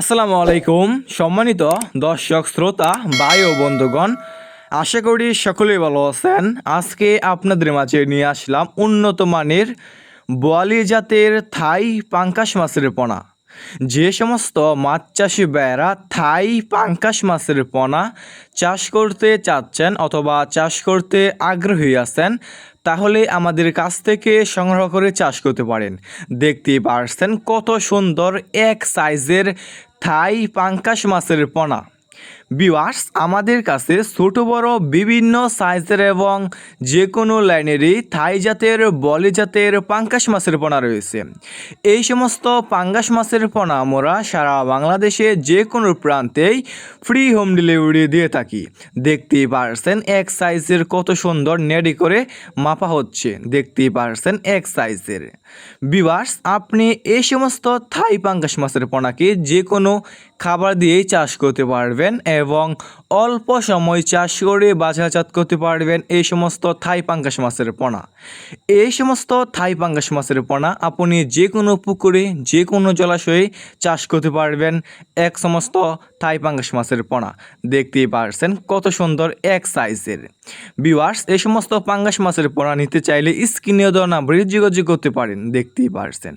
আসসালামু আলাইকুম। সম্মানিত দর্শক, শ্রোতা, ভাই ও বন্ধুগণ, আশা করি সকলেই ভালো আছেন। আজকে আপনাদের মাঝে নিয়ে আসলাম উন্নত মানের বোয়ালি জাতের থাই পাঙ্কাশ মাছের পোনা। যে সমস্ত মাছ চাষি ভাইয়েরা থাই পাঙ্কাশ মাছের পোনা চাষ করতে চাচ্ছেন অথবা চাষ করতে আগ্রহী আছেন, তাহলে আমাদের কাছ থেকে সংগ্রহ করে চাষ করতে পারেন। দেখতেই পারছেন কত সুন্দর এক সাইজের থাই পাঙ্কাশ মাছের পোনা। বিওয়ার্স আমাদের কাছে ছোট, বড়, বিভিন্ন সাইজের এবং যে কোনো লাইনেরই থাই জাতের, বলি জাতের পাঙ্কাশ মাছের পোনা রয়েছে। এই সমস্ত পাঙ্গাস মাছের পোনা আমরা সারা বাংলাদেশে যে কোনো প্রান্তেই ফ্রি হোম ডেলিভারি দিয়ে থাকি। দেখতেই পারছেন এক সাইজের কত সুন্দর নেডি করে মাপা হচ্ছে। দেখতেই পারছেন এক সাইজের। বিবাস আপনি এই সমস্ত থাই পাঙ্গাস মাছের পোনাকে যে কোনো খাবার দিয়েই চাষ করতে পারবেন এবং অল্প সময় চাষ করে বাজারজাত করতে পারবেন এই সমস্ত থাই পাঙ্গাস মাছের পোনা। এই সমস্ত থাই পাঙ্গাস মাছের পোনা আপনি যে কোনো পুকুরে, যে কোনো জলাশয়ে চাষ করতে পারবেন এক সমস্ত থাই পাঙ্গাস মাছের পোনা। দেখতেই পারছেন কত সুন্দর এক সাইজের। বিওয়ার্স এই সমস্ত পাঙ্গাস মাছের পোনা নিতে চাইলে স্ক্রিনে দেওয়া নাম্বারে যোগাযোগ করতে পারেন। দেখতেই পারছেন।